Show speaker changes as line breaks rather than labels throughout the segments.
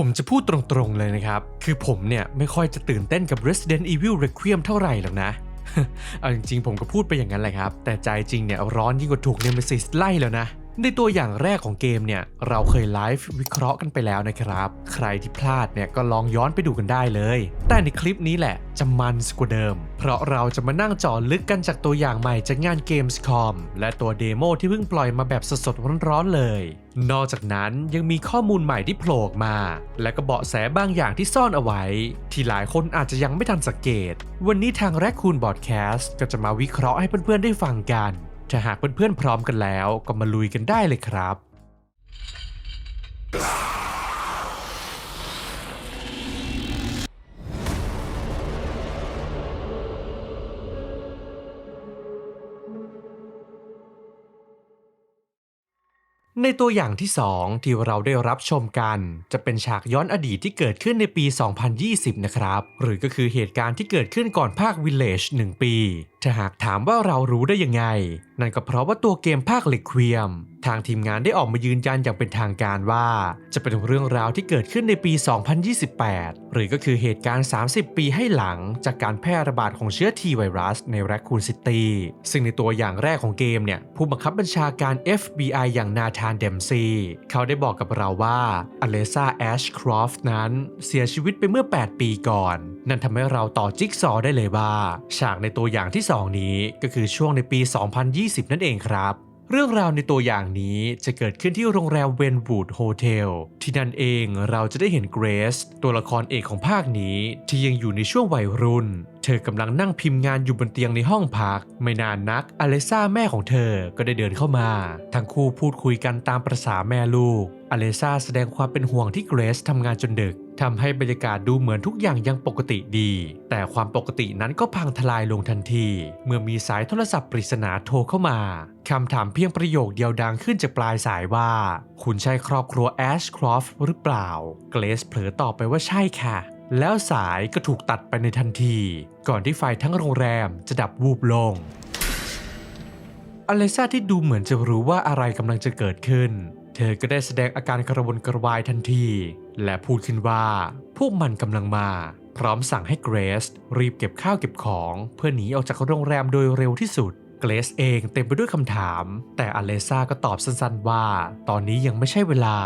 ผมจะพูดตรงๆเลยนะครับ คือผมเนี่ยไม่ค่อยจะตื่นเต้นกับ Resident Evil Requiem เท่าไหร่หรอกนะเอาจริงๆผมก็พูดไปอย่างนั้นแหละครับ แต่ใจจริงเนี่ยร้อนยิ่งกว่าถูกเนม s ซิสไล่แล้วนะ ในตัวอย่างแรกของเกมเนี่ย เราเคยไลฟ์วิเคราะห์กันไปแล้วนะครับ ใครที่พลาดเนี่ยก็ลองย้อนไปดูกันได้เลย แต่ในคลิปนี้แหละจะมันกว่าเดิม เพราะเราจะมานั่งจาะลึกกันจากตัวอย่างใหม่จากงาน Gamescom และตัวเดโมที่เพิ่งปล่อยมาแบบสดๆร้อนๆเลย นอกจากนั้นยังมีข้อมูลใหม่ที่โผล่มา และก็เบาะแสบางอย่างที่ซ่อนเอาไว้ ที่หลายคนอาจจะยังไม่ทันสังเกต วันนี้ทางแรคคูนบอดแคสต์ก็จะมาวิเคราะห์ให้เพื่อนๆได้ฟังกัน ถ้าหากเพื่อนๆพร้อมกันแล้ว ก็มาลุยกันได้เลยครับ ในตัวอย่างที่ 2 ที่เราได้รับชมกัน จะเป็นฉากย้อนอดีตที่เกิดขึ้นในปี 2020 นะครับ หรือก็คือเหตุการณ์ที่เกิดขึ้นก่อนภาค Village 1 ปี ถ้าหากถามว่าเรารู้ได้ยังไง นั่นก็เพราะว่าตัวเกมภาคเลคเวียม ทางทีมงานได้ออกมายืนยันอย่างเป็นทางการว่า จะเป็นเรื่องราวที่เกิดขึ้นในปี 2028 หรือก็คือเหตุการณ์ 30 ปีให้หลัง จากการแพร่ระบาดของเชื้อทีไวรัส ในแรคคูนซิตี้ซึ่งในตัวอย่างแรกของเกมเนี่ยผู้บังคับบัญชาการ FBI อย่างนาธานเดมซีเขาได้บอกกับเราว่าอเลซาแอชครอฟต์นั้นเสียชีวิตไปเมื่อ 8 ปีก่อน นั่นทำให้เราต่อจิ๊กซอได้เลยว่า ฉากในตัวอย่างที่ 2 นี้ก็คือช่วงในปี 2020 นั่นเองครับเรื่องราวในตัวอย่างนี้จะเกิดขึ้นที่โรงแรมเวนวูดโฮเทลที่นั่นเองเราจะได้เห็นเกรซตัวละครเอกของภาคนี้ที่ยังอยู่ในช่วงวัยรุ่น เธอกำลังนั่งพิมพ์งานอยู่บนเตียงในห้องพัก ไม่นานนักอเลซ่าแม่ของเธอก็ได้เดินเข้ามา ทั้งคู่พูดคุยกันตามประษาแม่ลูก อเลซ่าแสดงความเป็นห่วงที่เกรซทำงานจนดึกทำให้บรรยากาศดูเหมือนทุกอย่างยังปกติดี แต่ความปกตินั้นก็พังทลายลงทันที เมื่อมีสายโทรศัพท์ปริศนาโทรเข้ามาคำถามเพียงประโยคเดียวดังขึ้นจากปลายสายว่า คุณใช่ครอบครัวแอชครอฟหรือเปล่า เกรซเผลอตอบไปว่าใช่ค่ะ แล้วสายก็ถูกตัดไปในทันที ก่อนที่ไฟทั้งโรงแรมจะดับวูบลง อเลซ่าที่ดูเหมือนจะรู้ว่าอะไรกำลังจะเกิดขึ้น เธอก็ได้แสดงอาการกระวนกระวายทันที และพูดขึ้นว่า พวกมันกำลังมา พร้อมสั่งให้เกรซรีบเก็บข้าวเก็บของ เพื่อหนีออกจากโรงแรมโดยเร็วที่สุด เกรซเองเต็มไปด้วยคำถาม แต่อเลซ่าก็ตอบสั้นๆว่า ตอนนี้ยังไม่ใช่เวลา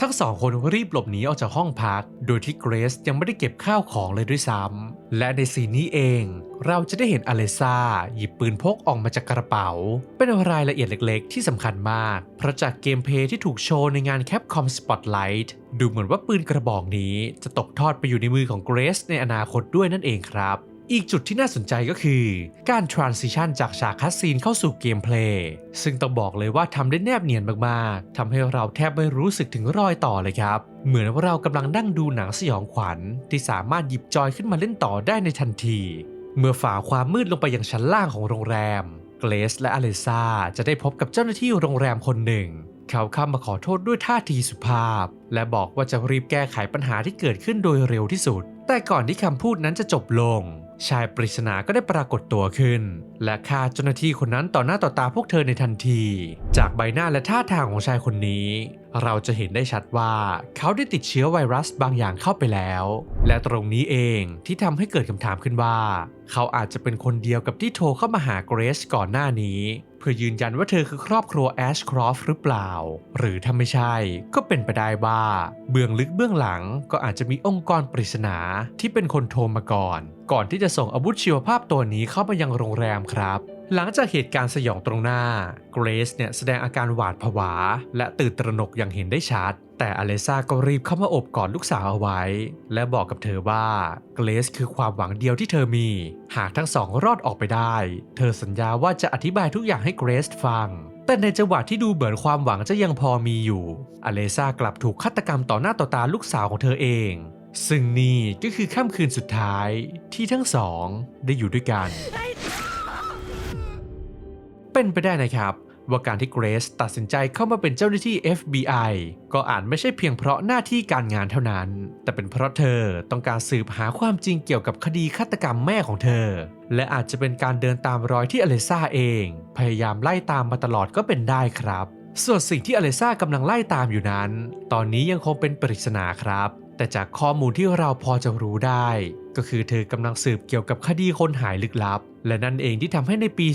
ทั้งสองคนรีบหลบหนีออกจากห้องพัก โดยที่เกรซยังไม่ได้เก็บข้าวของเลยด้วยซ้ำและในซีนนี้เอง เราจะได้เห็นอเลซ่าหยิบปืนพกออกมาจากกระเป๋า เป็นรายละเอียดเล็กๆ ที่สำคัญมาก เพราะจากเกมเพย์ที่ถูกโชว์ในงาน Capcom Spotlight ดูเหมือนว่าปืนกระบอกนี้จะตกทอดไปอยู่ในมือของเกรซในอนาคตด้วยนั่นเองครับ อีกจุดที่น่าสนใจก็คือ การ transition จากฉากคัสซีนเข้าสู่เกมเพลย์ซึ่งต้องบอกเลยว่าทำได้แนบเนียนมากๆทำให้เราแทบไม่รู้สึกถึงรอยต่อเลยครับ เหมือนว่าเรากำลังนั่งดูหนังสยองขวัญ ที่สามารถหยิบจอยขึ้นมาเล่นต่อได้ในทันที เมื่อฝ่าความมืดลงไปยังชั้นล่างของโรงแรม เกรซและอเลซ่าจะได้พบกับเจ้าหน้าที่โรงแรมคนหนึ่ง เขาเข้ามาขอโทษด้วยท่าทีสุภาพ และบอกว่าจะรีบแก้ไขปัญหาที่เกิดขึ้นโดยเร็วที่สุด แต่ก่อนที่คำพูดนั้นจะจบลง ชายปริศนาก็ได้ปรากฏตัวขึ้น และฆ่าเจ้าหน้าที่คนนั้นต่อหน้าต่อตาพวกเธอในทันที จากใบหน้าและท่าทางของชายคนนี้ เราจะเห็นได้ชัดว่าเขาได้ติดเชื้อไวรัสบางอย่างเข้าไปแล้ว และตรงนี้เองที่ทำให้เกิดคำถามขึ้นว่า เขาอาจจะเป็นคนเดียวกับที่โทรเข้ามาหาเกรซก่อนหน้านี้เพื่อยืนยันว่าเธอคือครอบครัวแอชครอฟหรือเปล่า หรือถ้าไม่ใช่ก็เป็นไปได้ว่า เบื้องลึกเบื้องหลังก็อาจจะมีองค์กรปริศนาที่เป็นคนโทรมาก่อน ก่อนที่จะส่งอาวุธชีวภาพตัวนี้เข้ามายังโรงแรมครับ หลังจากเหตุการณ์สยองตรงหน้า เกรซเนี่ยแสดงอาการหวาดผวา และตื่นตระหนกอย่างเห็นได้ชัด แต่อเลซ่าก็รีบเข้ามาอบกอดลูกสาวเอาไว้ และบอกกับเธอว่า เกรซคือความหวังเดียวที่เธอมี หากทั้งสองรอดออกไปได้ เธอสัญญาว่าจะอธิบายทุกอย่างให้เกรซฟัง แต่ในจังหวะที่ดูเหมือนความหวังจะยังพอมีอยู่ อเลซ่ากลับถูกฆาตกรรมต่อหน้าต่อตาลูกสาวของเธอเอง ซึ่งนี่ก็คือค่ำคืนสุดท้ายที่ทั้งสองได้อยู่ด้วยกัน เป็นไปได้นะครับ ว่าการที่เกรซตัดสินใจเข้ามาเป็นเจ้าหน้าที่ FBI ก็อาจไม่ใช่เพียงเพราะหน้าที่การงานเท่านั้น แต่เป็นเพราะเธอต้องการสืบหาความจริงเกี่ยวกับคดีฆาตกรรมแม่ของเธอ และอาจจะเป็นการเดินตามรอยที่อเลซ่าเอง พยายามไล่ตามมาตลอดก็เป็นได้ครับส่วนสิ่งที่อเลซ่ากำลังไล่ตามอยู่นั้น ตอนนี้ยังคงเป็นปริศนาครับ แต่จากข้อมูลที่เราพอจะรู้ได้ ก็คือเธอกำลังสืบเกี่ยวกับคดีคนหายลึกลับ และนั่นเองที่ทำให้ในปี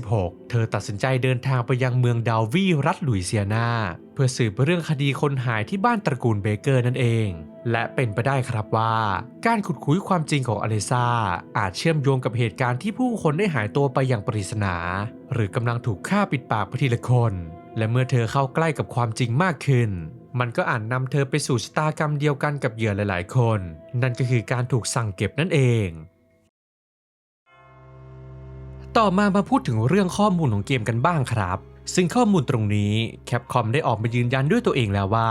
2016 เธอตัดสินใจเดินทางไปยังเมืองดาววีรัฐหลุยเซียนา เพื่อสืบเรื่องคดีคนหายที่บ้านตระกูลเบเกอร์นั่นเอง และเป็นไปได้ครับว่า การขุดคุยความจริงของอเลซาอาจเชื่อมโยงกับเหตุการณ์ที่ผู้คนได้หายตัวไปอย่างปริศนา หรือกำลังถูกฆ่าปิดปากไปทีละคน และเมื่อเธอเข้าใกล้กับความจริงมากขึ้นมันก็อาจนำเธอไปสู่ชะตากรรมเดียวกันกับเหยื่อหลาย ๆ คน นั่นก็คือการถูกสั่งเก็บนั่นเอง ต่อมามาพูดถึงเรื่องข้อมูลของเกมกันบ้างครับ ซึ่งข้อมูลตรงนี้ Capcom ได้ออกมายืนยันด้วยตัวเองแล้วว่า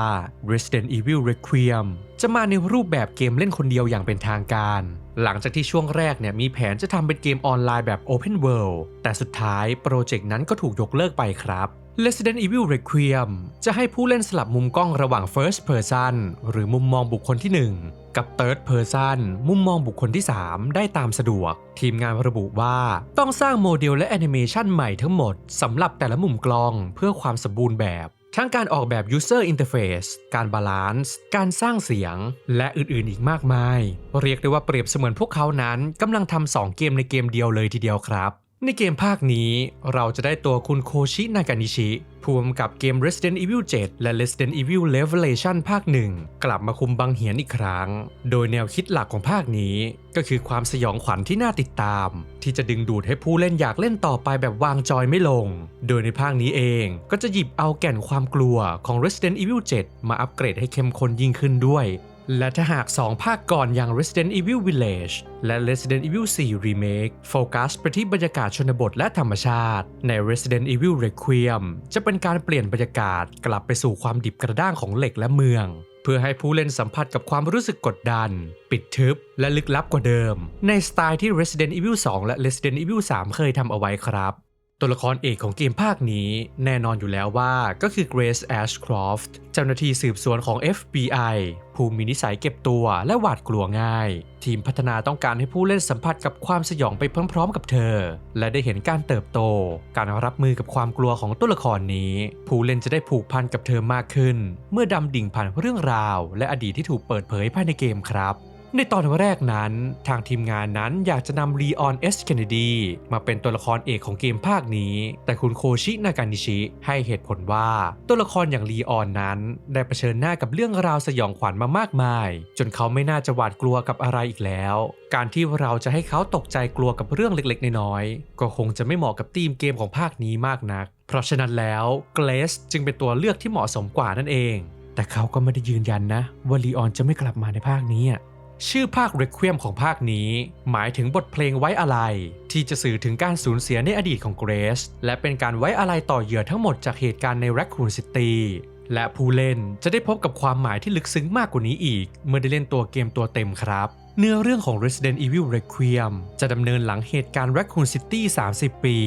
Resident Evil Requiem จะมาในรูปแบบเกมเล่นคนเดียวอย่างเป็นทางการ หลังจากที่ช่วงแรกเนี่ยมีแผนจะทำเป็นเกมออนไลน์แบบ Open World แต่สุดท้ายโปรเจกต์นั้นก็ถูกยกเลิกไปครับ Resident Evil Requiem จะให้ผู้เล่นสลับมุมกล้องระหว่าง First Person หรือมุมมองบุคคลที่ 1 กับ Third Person มุมมองบุคคลที่ 3 ได้ตามสะดวก ทีมงานระบุว่าต้องสร้างโมเดลและแอนิเมชันใหม่ทั้งหมดสำหรับแต่ละมุมกล้องเพื่อความสมบูรณ์แบบทั้งการออกแบบ User Interface การบาลานซ์ การสร้างเสียง และอื่นๆ อีกมากมาย เรียกได้ว่าเปรียบเสมือนพวกเขานั้นกำลังทำสองเกมในเกมเดียวเลยทีเดียวครับ ในเกมภาคนี้เราจะได้ตัวคุณโคชินากานิชิผู้กำกับเกม Resident Evil 7 และ Resident Evil Revelation ภาคหนึ่งกลับมาคุมบังเหียนอีกครั้ง โดยแนวคิดหลักของภาคนี้ ก็คือความสยองขวัญที่น่าติดตาม ที่จะดึงดูดให้ผู้เล่นอยากเล่นต่อไปแบบวางจอยไม่ลง โดยในภาคนี้เองก็จะหยิบเอาแก่นความกลัวของ Resident Evil 7 มาอัปเกรดให้เข้มข้นยิ่งขึ้นด้วย และถ้าหาก 2 ภาคก่อนอย่าง Resident Evil Village และ Resident Evil 4 Remake โฟกัสไปที่บรรยากาศชนบทและธรรมชาติ ใน Resident Evil Requiem จะเป็นการเปลี่ยนบรรยากาศกลับไปสู่ความดิบกระด้างของเหล็กและเมือง เพื่อให้ผู้เล่นสัมผัสกับความรู้สึกกดดัน ปิดทึบ และลึกลับกว่าเดิม ในสไตล์ที่ Resident Evil 2 และ Resident Evil 3 เคยทำเอาไว้ครับ ตัวละครเอกของเกมภาคนี้แน่นอนอยู่แล้วว่าก็คือ Grace Ashcroft เจ้าหน้าที่สืบสวนของ FBI ผู้มีนิสัยเก็บตัวและหวาดกลัวง่าย ทีมพัฒนาต้องการให้ผู้เล่นสัมผัสกับความสยองไปพร้อมๆกับเธอ และได้เห็นการเติบโต การรับมือกับความกลัวของตัวละครนี้ ผู้เล่นจะได้ผูกพันกับเธอมากขึ้น เมื่อดำดิ่งผ่านเรื่องราว และอดีตที่ถูกเปิดเผยภายในเกมครับ ในตอนแรกนั้น ทางทีมงานนั้นอยากจะนำลีออนเอสเคนเนดีมาเป็นตัวละครเอกของเกมภาคนี้ แต่คุณโคชินากานิชิให้เหตุผลว่าตัวละครอย่างลีออนนั้น ได้เผชิญหน้ากับเรื่องราวสยองขวัญมามากมาย จนเขาไม่น่าจะหวาดกลัวกับอะไรอีกแล้ว การที่เราจะให้เขาตกใจกลัวกับเรื่องเล็กๆ น้อยๆ ก็คงจะไม่เหมาะกับธีมเกมของภาคนี้มากนัก เพราะฉะนั้นแล้วเกรสจึงเป็นตัวเลือกที่เหมาะสมกว่านั่นเอง แต่เขาก็ไม่ได้ยืนยันนะว่าลีออนจะไม่กลับมาในภาคนี้ ชื่อภาค Requiem ของภาคนี้ หมายถึงบทเพลงไว้อะไร ที่จะสื่อถึงการสูญเสียในอดีตของเกรซและเป็นการไว้อะไรต่อเหยื่อทั้งหมดจากเหตุการณ์ใน Raccoon City และผู้เล่นจะได้พบกับความหมายที่ลึกซึ้งมากกว่านี้อีก เมื่อได้เล่นตัวเกมตัวเต็มครับ เนื้อเรื่องของ Resident Evil Requiem จะดำเนินหลังเหตุการณ์ Raccoon City 30 ปี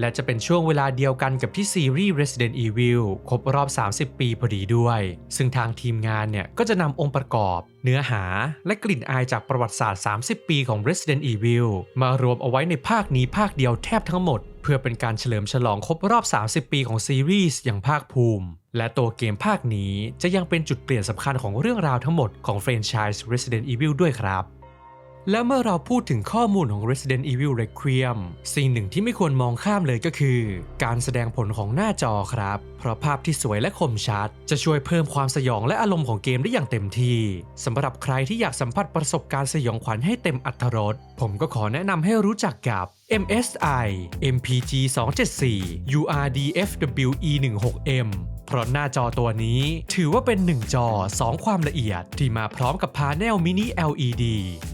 และจะเป็นช่วงเวลาเดียวกันกับที่ซีรีส์ Resident Evil ครบรอบ 30 ปีพอดีด้วย ซึ่งทางทีมงานเนี่ยก็จะนำองค์ประกอบ เนื้อหาและกลิ่นอายจากประวัติศาสตร์ 30 ปีของ Resident Evil มารวมเอาไว้ในภาคนี้ภาคเดียวแทบทั้งหมด เพื่อเป็นการเฉลิมฉลองครบรอบ 30 ปีของซีรีส์อย่างภาคภูมิ และตัวเกมภาคนี้จะยังเป็นจุดเปลี่ยนสำคัญของเรื่องราวทั้งหมดของแฟรนไชส์ Resident Evil ด้วยครับ และเมื่อเราพูดถึงข้อมูลของ Resident Evil Requiem สิ่งหนึ่งที่ไม่ควรมองข้ามเลยก็คือ การแสดงผลของหน้าจอครับ เพราะภาพที่สวยและคมชัด จะช่วยเพิ่มความสยองและอารมณ์ของเกมได้อย่างเต็มที่สำหรับใครที่อยากสัมผัสประสบการณ์สยองขวัญให้เต็มอัตรถรสผมก็ขอแนะนำให้รู้จักกับ MSI MPG 274 URD FWE 16M เพราะหน้าจอตัวนี้ถือว่าเป็น 1 จอ 2 ความละเอียด ที่มาพร้อมกับพาเนลมินิ LED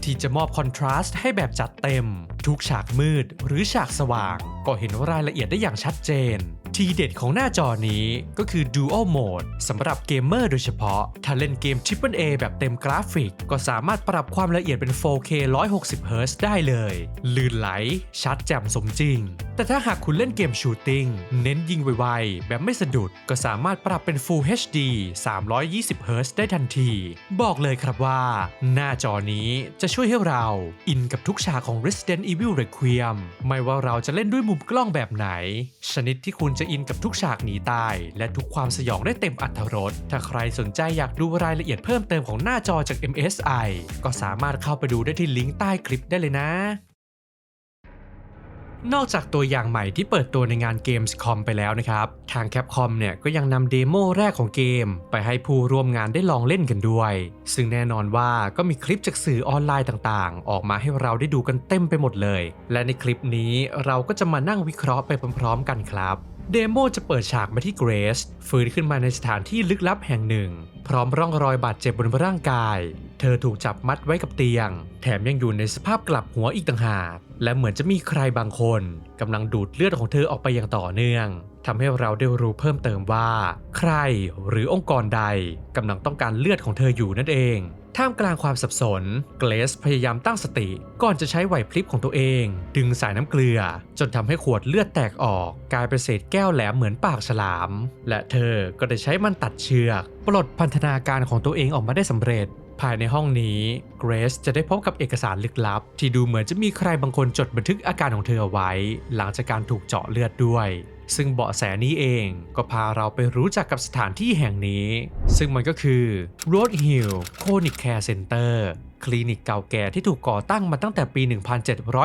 ที่จะมอบคอนทราสต์ให้แบบจัดเต็ม ทุกฉากมืดหรือฉากสว่าง ก็เห็นรายละเอียดได้อย่างชัดเจน ทีเด็ดของหน้าจอนี้ก็คือ Dual Mode สำหรับเกมเมอร์โดยเฉพาะ ถ้าเล่นเกม Triple A แบบเต็มกราฟิก ก็สามารถปรับความละเอียดเป็น 4K 160 Hz ได้เลย ลื่นไหล ชัดแจ่มสมจริงแต่แต่ถ้าหากคุณเล่นเกมชูตติ้งเน้นยิงไวๆ แบบไม่สะดุด ก็สามารถปรับเป็น Full HD 320 Hz ได้ทันที บอกเลยครับว่า หน้าจอนี้จะช่วยให้เรา อินกับทุกฉากของ Resident Evil Requiem ไม่ว่าเราจะเล่นด้วยมุมกล้องแบบไหน ชนิดที่คุณจะอินกับทุกฉากหนีตาย และทุกความสยองได้เต็มอัตรรสถ้าใครสนใจอยากดูรายละเอียดเพิ่มเติมของหน้าจอจาก MSI ก็สามารถเข้าไปดูได้ที่ลิงก์ใต้คลิปได้เลยนะนอกจากตัวอย่างใหม่ที่เปิดตัวในงาน Gamescom ไปแล้วนะครับ ทาง Capcom เนี่ยก็ยังนำเดโมแรกของเกม ไปให้ผู้ร่วมงานได้ลองเล่นกันด้วย ซึ่งแน่นอนว่าก็มีคลิปจากสื่อออนไลน์ต่างๆ ออกมาให้เราได้ดูกันเต็มไปหมดเลย และในคลิปนี้เราก็จะมานั่งวิเคราะห์ไปพร้อมๆ กันครับ เดโมจะเปิดฉากมาที่เกรซฟื้นขึ้นมาในสถานที่ลึกลับแห่งหนึ่ง พร้อมร่องรอยบาดเจ็บบนร่างกาย เธอถูกจับมัดไว้กับเตียง แถมยังอยู่ในสภาพกลับหัวอีกต่างหาก และเหมือนจะมีใครบางคนกำลังดูดเลือดของเธอออกไปอย่างต่อเนื่องทำให้เราได้รู้เพิ่มเติมว่า ใครหรือองค์กรใดกำลังต้องการเลือดของเธออยู่นั่นเอง ท่ามกลางความสับสน เกรซพยายามตั้งสติก่อนจะใช้ไหวพริบของตัวเอง ดึงสายน้ำเกลือ จนทำให้ขวดเลือดแตกออก กลายเป็นเศษแก้วแหลมเหมือนปากฉลาม และเธอก็ได้ใช้มันตัดเชือก ปลดพันธนาการของตัวเองออกมาได้สำเร็จ ภายในห้องนี้เกรซจะได้พบกับเอกสารลึกลับ ที่ดูเหมือนจะมีใครบางคนจดบันทึกอาการของเธอเอาไว้ หลังจากการถูกเจาะเลือดด้วยซึ่งเบาะแสนี้เองก็พาเราไปรู้จักกับสถานที่แห่งนี้ ซึ่งมันก็คือ Road Hill Chronic Care Center คลินิกเก่าแก่ที่ถูกก่อตั้งมาตั้งแต่ปี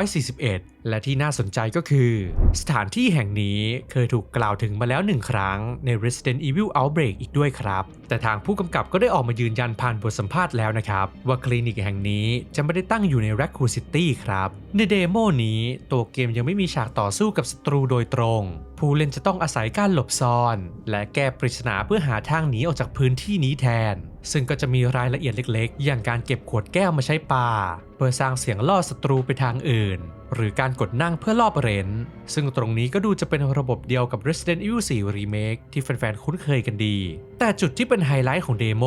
1741 และที่น่าสนใจก็คือ สถานที่แห่งนี้เคยถูกกล่าวถึงมาแล้วหนึ่งครั้งใน Resident Evil Outbreak อีกด้วยครับ แต่ทางผู้กำกับก็ได้ออกมายืนยันผ่านบทสัมภาษณ์แล้วนะครับ ว่าคลินิกแห่งนี้จะไม่ได้ตั้งอยู่ใน Raccoon City ครับ ในเดโมนี้ตัวเกมยังไม่มีฉากต่อสู้กับศัตรูโดยตรง ผู้เล่นจะต้องอาศัยการหลบซ่อน และแก้ปริศนาเพื่อหาทางหนีออกจากพื้นที่นี้แทน ซึ่งก็จะมีรายละเอียดเล็กๆ อย่างการเก็บขวดแก้วมาใช้ปาเพื่อสร้างเสียงล่อศัตรูไปทางอื่น หรือการกดนั่งเพื่อล่อเรนซึ่งตรงนี้ก็ดูจะเป็นระบบเดียวกับ Resident Evil 4 Remake ที่แฟนๆคุ้นเคยกันดี แต่จุดที่เป็นไฮไลท์ของเดโม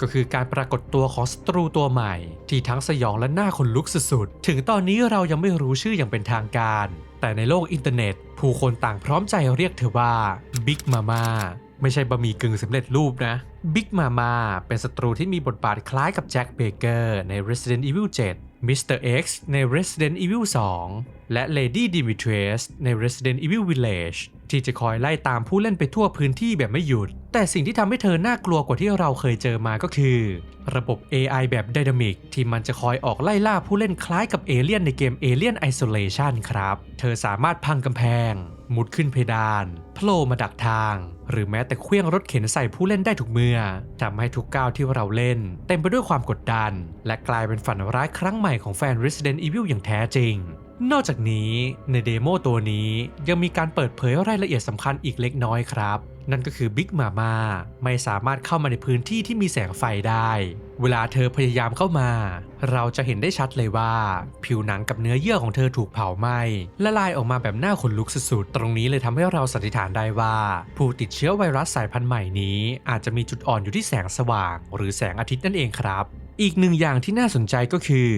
ก็คือการปรากฏตัวของศัตรูตัวใหม่ ที่ทั้งสยองและหน่าขนลุกสุดๆ ถึงตอนนี้เรายังไม่รู้ชื่ออย่างเป็นทางการ แต่ในโลกอินเทอร์เน็ต ผู้คนต่างพร้อมใจเรียกเธอว่า Big Mama ไม่ใช่บะหมี่กึ่งสำเร็จรูปนะ Big Mama เป็นศัตรูที่มีบทบาทคล้ายกับแจ็คเบเกอร์ใน Resident Evil 7 Mr. X ใน Resident Evil 2 และ Lady Dimitrescu ใน Resident Evil Village ที่จะคอยไล่ตามผู้เล่นไปทั่วพื้นที่แบบไม่หยุด แต่สิ่งที่ทำให้เธอน่ากลัวกว่าที่เราเคยเจอมาก็คือ ระบบ AI แบบ Dynamic ที่มันจะคอยออกไล่ล่าผู้เล่นคล้ายกับเอเลี่ยนในเกม Alien Isolation ครับ เธอสามารถพังกำแพง มุดขึ้นเพดานโผล่มาดักทาง หรือแม้แต่เคลื่องรถเข็นใส่ผู้เล่นได้ทุกเมื่อทำให้ทุกก้าวที่เราเล่น เต็มไปด้วยความกดดัน และกลายเป็นฝันร้ายครั้งใหม่ของแฟน Resident Evil อย่างแท้จริงนอกจากนี้ในเดโมตัวนี้ยังมีการเปิดเผยรายละเอียดสำคัญอีกเล็กน้อยครับ นั่นก็คือบิ๊กมาม่าไม่สามารถเข้ามาในพื้นที่ที่มีแสงไฟได้ เวลาเธอพยายามเข้ามา เราจะเห็นได้ชัดเลยว่า ผิวหนังกับเนื้อเยื่อของเธอถูกเผาไหม้ละลายออกมาแบบหน้าขนลุกสุดๆ ตรงนี้เลยทำให้เราสันนิษฐานได้ว่า ผู้ติดเชื้อไวรัสสายพันธุ์ใหม่นี้ อาจจะมีจุดอ่อนอยู่ที่แสงสว่าง หรือแสงอาทิตย์นั่นเองครับ อีกหนึ่งอย่างที่น่าสนใจก็คือ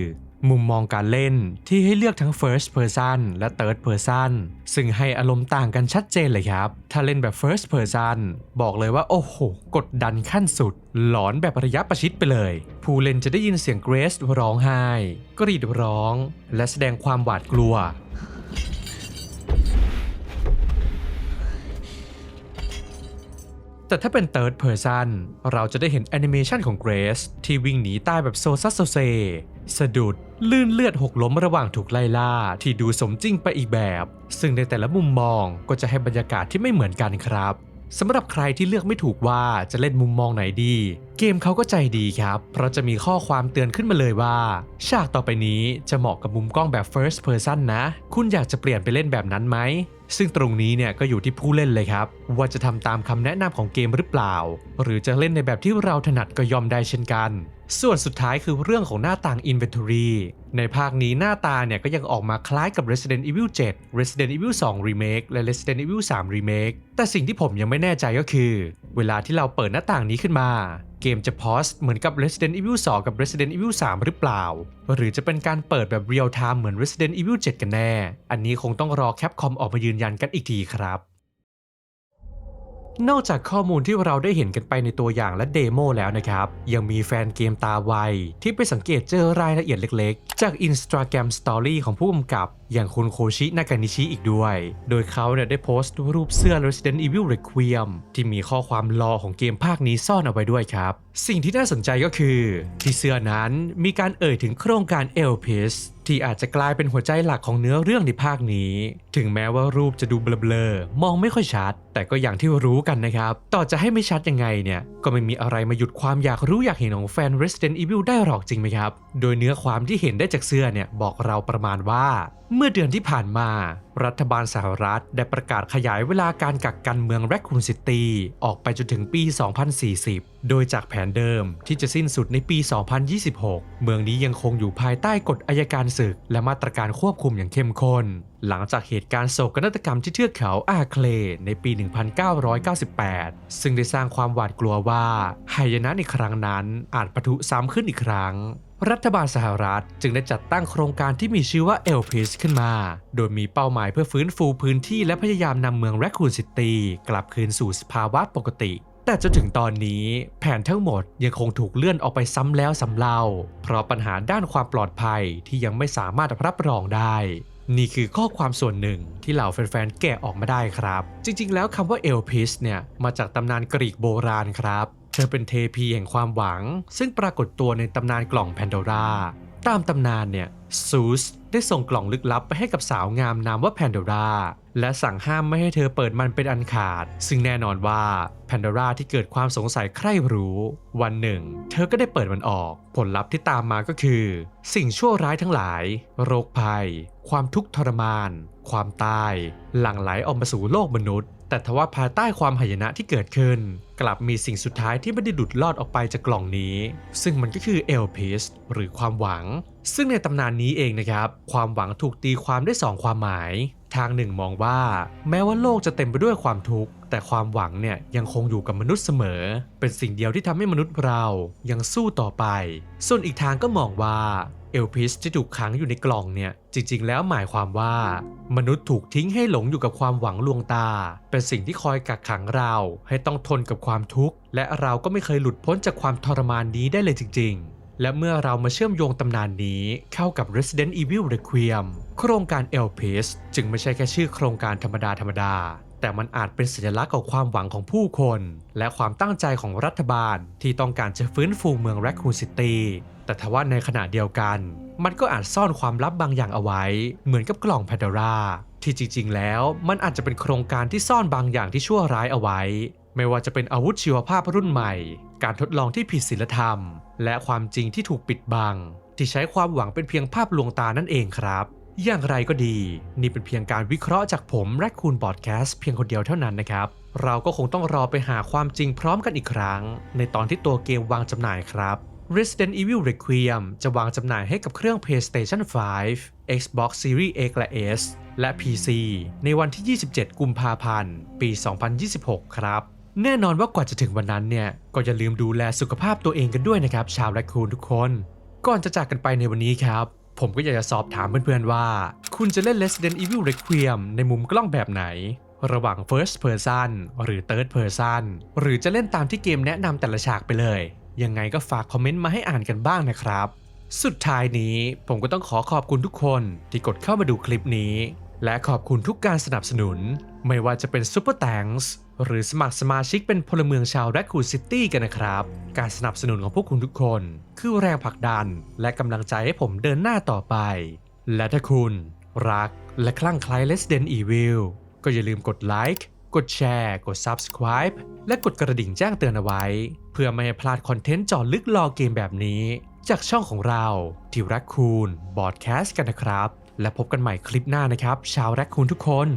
มุมมองการเล่นที่ให้เลือกทั้ง first person และ third person ซึ่งให้อารมณ์ต่างกันชัดเจนเลยครับ ถ้าเล่นแบบ first person บอกเลยว่าโอ้โห กดดันขั้นสุด หลอนแบบระยะประชิดไปเลย ผู้เล่นจะได้ยินเสียงเกรซร้องไห้ กรีดร้อง และแสดงความหวาดกลัว แต่ถ้าเป็น third person เราจะได้เห็นแอนิเมชันของเกรซที่วิ่งหนีตายแบบโซซัสโซเซ สะดุด ลื่นเลือดหกล้มระหว่างถูกไล่ล่า ที่ดูสมจริงไปอีกแบบ ซึ่งในแต่ละมุมมองก็จะให้บรรยากาศที่ไม่เหมือนกันครับสำหรับใครที่เลือกไม่ถูกว่าจะเล่นมุมมองไหนดีเกมเขาก็ใจดีครับ เพราะจะมีข้อความเตือนขึ้นมาเลยว่า ฉากต่อไปนี้จะเหมาะกับมุมกล้องแบบ first person นะ คุณอยากจะเปลี่ยนไปเล่นแบบนั้นไหม ซึ่งตรงนี้เนี่ยก็อยู่ที่ผู้เล่นเลยครับ ว่าจะทำตามคำแนะนำของเกมหรือเปล่า หรือจะเล่นในแบบที่เราถนัดก็ยอมได้เช่นกัน ส่วนสุดท้ายคือเรื่องของหน้าต่าง Inventory ในภาคนี้หน้าตาเนี่ยก็ยังออกมาคล้ายกับ Resident Evil 7 Resident Evil 2 Remake และ Resident Evil 3 Remake แต่สิ่งที่ผมยังไม่แน่ใจก็คือ เวลาที่เราเปิดหน้าต่างนี้ขึ้นมา เกมจะพอสเหมือนกับ Resident Evil 2 กับ Resident Evil 3 หรือเปล่า หรือจะเป็นการเปิดแบบเรียลไทม์เหมือน Resident Evil 7 กันแน่ อันนี้คงต้องรอแคปคอมออกมายืนยันกันอีกทีครับนอกจากข้อมูลที่เราได้เห็นกันไปในตัวอย่างและเดโมแล้วนะครับ ยังมีแฟนเกมตาไวที่ไปสังเกตเจอรายละเอียดเล็กๆ จาก Instagram Story ของผู้กำกับ อย่างคุณโคชินากานิชิอีกด้วย โดยเขาเนี่ยได้โพสต์รูปเสื้อ Resident Evil Requiem ที่มีข้อความรอของเกมภาคนี้ซ่อนเอาไว้ด้วยครับ สิ่งที่น่าสนใจก็คือ ที่เสื้อนั้นมีการเอ่ยถึงโครงการ Elpis ที่อาจจะกลายเป็นหัวใจหลักของเนื้อเรื่องในภาคนี้ ถึงแม้ว่ารูปจะดูเบลอๆ มองไม่ค่อยชัด แต่ก็อย่างที่รู้กันนะครับ ต่อจะให้ไม่ชัดยังไงเนี่ย ก็ไม่มีอะไรมาหยุดความอยากรู้อยากเห็นของแฟน Resident Evil ได้หรอกจริงไหมครับ โดยเนื้อความที่เห็นได้จากเสื้อเนี่ยบอกเราประมาณว่า เมื่อเดือนที่ผ่านมา รัฐบาลสหรัฐได้ประกาศขยายเวลาการกักกันเมืองแรคคูนซิตี้ออกไปจนถึงปี 2040 โดยจากแผนเดิมที่จะสิ้นสุดในปี 2026 เมืองนี้ยังคงอยู่ภายใต้กฎอายการศึก และมาตรการควบคุมอย่างเข้มข้น หลังจากเหตุการณ์โศกนาฏกรรมที่เทือกเขาอาเคลในปี 1998 ซึ่งได้สร้างความหวาดกลัวว่าหายนะในครั้งนั้นอาจปะทุซ้ำขึ้นอีกครั้ง รัฐบาลสหรัฐจึงได้จัดตั้งโครงการที่มีชื่อว่า e l p i s ขึ้นมา โดยมีเป้าหมายเพื่อฟื้นฟูพื้นที่และพยายามนำเมืองแรคคูนซิตี้กลับคืนสู่สภาวะปกติ แต่จนถึงตอนนี้แผนทั้งหมดยังคงถูกเลื่อนออกไปซ้ำแล้วซ้ำเล่า เพราะปัญหาด้านความปลอดภัยที่ยังไม่สามารถรับรองได้ นี่คือข้อความส่วนหนึ่งที่เหล่าแฟนๆ แกะออกมาได้ครับ จริงๆ แล้วคำว่าเอลพิสเนี่ย มาจากตำนานกรีกโบราณครับ เธอเป็นเทพีแห่งความหวัง ซึ่งปรากฏตัวในตำนานกล่องแพนโดรา ตามตำนานเนี่ยซูสได้ส่งกล่องลึกลับไปให้กับสาวงามนามว่าแพนโดราและสั่งห้ามไม่ให้เธอเปิดมันเป็นอันขาด ซึ่งแน่นอนว่าแพนโดราที่เกิดความสงสัยใคร่รู้ วันหนึ่ง เธอก็ได้เปิดมันออก ผลลัพธ์ที่ตามมาก็คือ สิ่งชั่วร้ายทั้งหลาย โรคภัย ความทุกข์ทรมาน ความตาย หลั่งไหลออกมาสู่โลกมนุษย์ แต่ทว่าภายใต้ความหายนะที่เกิดขึ้น กลับมีสิ่งสุดท้ายที่ไม่ได้ดุดลอดออกไปจากกล่องนี้ ซึ่งมันก็คือเอลพิสหรือความหวัง ซึ่งในตำนานนี้เองนะครับ ความหวังถูกตีความได้สองความหมาย ทางหนึ่งมองว่า แม้ว่าโลกจะเต็มไปด้วยความทุกข์แต่ความหวังเนี่ยยังคงอยู่กับมนุษย์เสมอ เป็นสิ่งเดียวที่ทำให้มนุษย์เรายังสู้ต่อไป ส่วนอีกทางก็มองว่า เอลพิสที่ถูกขังอยู่ในกล่องเนี่ย จริงๆ แล้วหมายความว่า มนุษย์ถูกทิ้งให้หลงอยู่กับความหวังลวงตา เป็นสิ่งที่คอยกักขังเรา ให้ต้องทนกับความทุกข์ และเราก็ไม่เคยหลุดพ้นจากความทรมานนี้ได้เลยจริง ๆและเมื่อเรามาเชื่อมโยงตำนานนี้เข้ากับ Resident Evil Requiem โครงการ Elpis จึงไม่ใช่แค่ชื่อโครงการธรรมดาธรรมดา แต่มันอาจเป็นสัญลักษณ์ของความหวังของผู้คน และความตั้งใจของรัฐบาลที่ต้องการจะฟื้นฟูเมือง Raccoon City แต่ทว่าในขณะเดียวกัน มันก็อาจซ่อนความลับบางอย่างเอาไว้ เหมือนกับกล่องแพนด o ราที่จริง ๆ แล้วมันอาจจะเป็นโครงการที่ซ่อนบางอย่างที่ชั่วร้ายเอาไว้ ไม่ว่าจะเป็นอาวุธชีวภาพรุ่นใหม่ การทดลองที่ผิดศีลธรรม และความจริงที่ถูกปิดบัง ที่ใช้ความหวังเป็นเพียงภาพลวงตานั่นเองครับ อย่างไรก็ดี นี่เป็นเพียงการวิเคราะห์จากผมและคุณบอดแคสต์เพียงคนเดียวเท่านั้นนะครับ เราก็คงต้องรอไปหาความจริงพร้อมกันอีกครั้ง ในตอนที่ตัวเกมวางจำหน่ายครับ Resident Evil Requiem จะวางจำหน่ายให้กับเครื่อง PlayStation 5 Xbox Series X และ S และ PC ในวันที่ 27 กุมภาพันธ์ ปี 2026 ครับ แน่นอนว่ากว่าจะถึงวันนั้นเนี่ย ก็อย่าลืมดูแลสุขภาพตัวเองกันด้วยนะครับ ชาวแรคคูนทุกคน ก่อนจะจากกันไปในวันนี้ครับ ผมก็อยากจะสอบถามเพื่อนๆว่า คุณจะเล่น Resident Evil Requiem ในมุมกล้องแบบไหน ระหว่าง First Person หรือ Third Person หรือจะเล่นตามที่เกมแนะนำแต่ละฉากไปเลย ยังไงก็ฝากคอมเมนต์มาให้อ่านกันบ้างนะครับ สุดท้ายนี้ผมก็ต้องขอขอบคุณทุกคนที่กดเข้ามาดูคลิปนี้ และขอบคุณทุกการสนับสนุน ไม่ว่าจะเป็น Super Thanks หรือสมัครสมาชิกเป็นพลเมืองชาวแรคคูนซิตี้กันนะครับ การสนับสนุนของพวกคุณทุกคน คือแรงผลักดัน และกำลังใจให้ผมเดินหน้าต่อไป และถ้าคุณ รักและคลั่งไคล้ Resident Evil ก็อย่าลืมกดไลค์กดแชร์ กด Subscribe และกดกระดิ่งแจ้งเตือนเอาไว้ เพื่อไม่ให้พลาดคอนเทนต์จอลึกรอเกมแบบนี้ จากช่องของเราที่รักคูนบอดแคสต์กันนะครับ และพบกันใหม่คลิปหน้านะครับ ชาวแรคคูนทุกคน